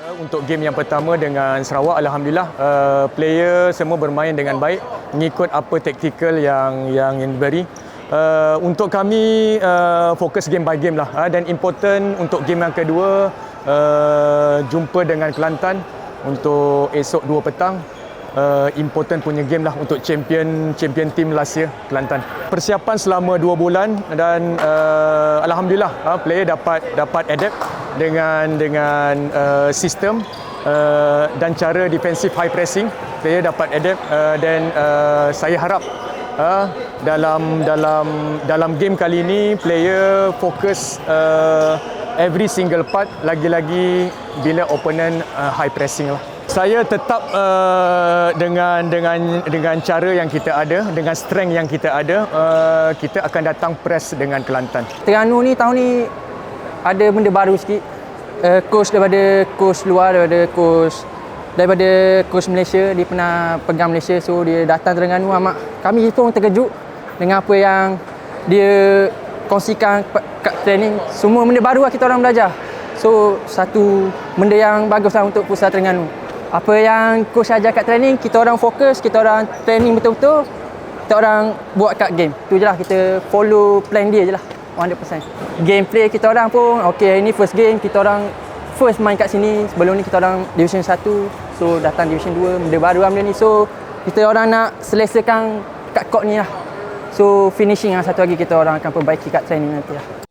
Untuk game yang pertama dengan Sarawak, Alhamdulillah uh, player semua bermain dengan baik, mengikut apa taktikal yang yang yang diberi. Uh, untuk kami uh, fokus game by game lah uh, dan important untuk game yang kedua uh, jumpa dengan Kelantan untuk esok 2 petang uh, important punya game lah untuk champion champion team last year Kelantan. Persiapan selama 2 bulan dan uh, alhamdulillah uh, player dapat dapat adapt dengan dengan uh, sistem uh, dan cara defensive high pressing player dapat adapt uh, dan uh, saya harap uh, dalam dalam dalam game kali ini player fokus uh, every single part lagi-lagi bila opponent uh, high pressing lah. Saya tetap uh, dengan dengan dengan cara yang kita ada, dengan strength yang kita ada, uh, kita akan datang press dengan Kelantan. Terengganu ni tahun ni ada benda baru sikit. Uh, coach daripada coach luar daripada coach daripada coach Malaysia dia pernah pegang Malaysia. So dia datang Terengganu amat kami pun terkejut dengan apa yang dia kongsikan kat training. Semua benda baru lah kita orang belajar. So satu benda yang bagus lah untuk pusat Terengganu. Apa yang coach ajar kat training kita orang fokus kita orang training betul-betul kita orang buat kat game. Tu je lah kita follow plan dia je lah 100% gameplay kita orang pun okay ini first game kita orang first main kat sini. Sebelum ni kita orang division 1 so datang division 2 benda baru lah benda ni. So kita orang nak selesakan kat court ni lah. So finishing lah satu lagi kita orang akan perbaiki kat training nanti lah